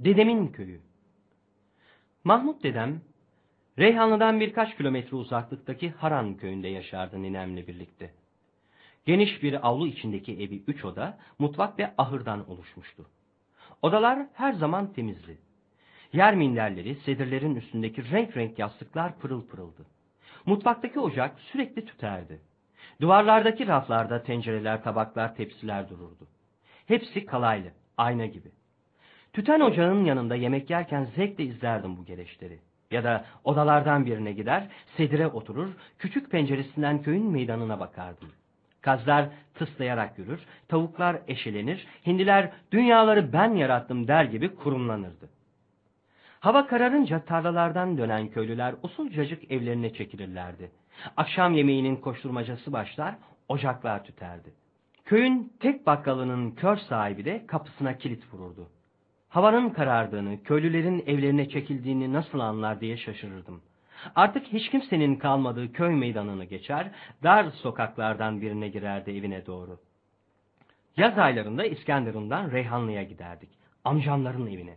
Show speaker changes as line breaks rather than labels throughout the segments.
Dedemin köyü. Mahmut dedem, Reyhanlı'dan birkaç kilometre uzaklıktaki Haran köyünde yaşardı ninemle birlikte. Geniş bir avlu içindeki evi üç oda, mutfak ve ahırdan oluşmuştu. Odalar her zaman temizdi. Yer minderleri, sedirlerin üstündeki renk renk yastıklar pırıl pırıldı. Mutfaktaki ocak sürekli tüterdi. Duvarlardaki raflarda tencereler, tabaklar, tepsiler dururdu. Hepsi kalaylı, ayna gibi. Tüten ocağın yanında yemek yerken zevkle izlerdim bu gereçleri. Ya da odalardan birine gider, sedire oturur, küçük penceresinden köyün meydanına bakardım. Kazlar tıslayarak yürür, tavuklar eşelenir, hindiler dünyaları ben yarattım der gibi kurumlanırdı. Hava kararınca tarlalardan dönen köylüler usulcacık evlerine çekilirlerdi. Akşam yemeğinin koşturmacası başlar, ocaklar tüterdi. Köyün tek bakkalının kör sahibi de kapısına kilit vururdu. Havanın karardığını, köylülerin evlerine çekildiğini nasıl anlar diye şaşırırdım. Artık hiç kimsenin kalmadığı köy meydanını geçer, dar sokaklardan birine girerdi evine doğru. Yaz aylarında İskenderun'dan Reyhanlı'ya giderdik, amcamların evine.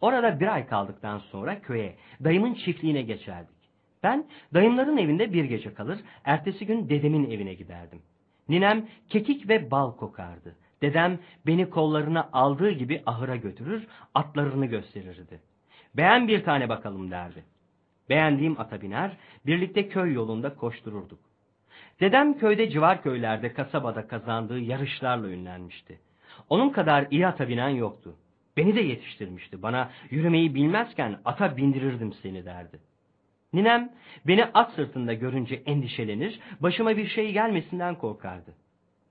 Orada bir ay kaldıktan sonra köye, dayımın çiftliğine geçerdik. Ben dayımların evinde bir gece kalır, ertesi gün dedemin evine giderdim. Ninem kekik ve bal kokardı. Dedem beni kollarına aldığı gibi ahıra götürür, atlarını gösterirdi. Beğen bir tane bakalım derdi. Beğendiğim ata biner, birlikte köy yolunda koştururduk. Dedem köyde civar köylerde, kasabada kazandığı yarışlarla ünlenmişti. Onun kadar iyi ata binen yoktu. Beni de yetiştirmişti. Bana yürümeyi bilmezken ata bindirirdim seni derdi. Ninem beni at sırtında görünce endişelenir, başıma bir şey gelmesinden korkardı.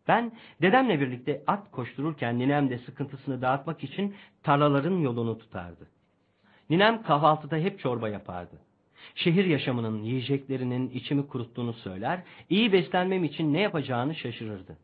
Ben dedemle birlikte at koştururken ninem de sıkıntısını dağıtmak için tarlaların yolunu tutardı. Ninem kahvaltıda hep çorba yapardı. Şehir yaşamının yiyeceklerinin içimi kuruttuğunu söyler, iyi beslenmem için ne yapacağını şaşırırdı.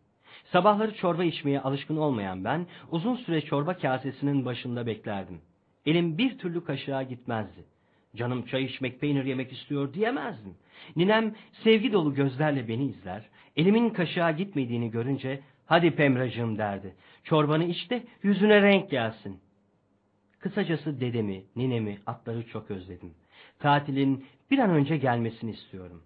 Sabahları çorba içmeye alışkın olmayan ben uzun süre çorba kasesinin başında beklerdim. Elim bir türlü kaşığa gitmezdi. Canım çay içmek, peynir yemek istiyor diyemezdim. Ninem sevgi dolu gözlerle beni izler, elimin kaşığa gitmediğini görünce hadi Pemracığım derdi. Çorbanı iç de yüzüne renk gelsin. Kısacası dedemi, ninemi, atları çok özledim. Tatilin bir an önce gelmesini istiyorum.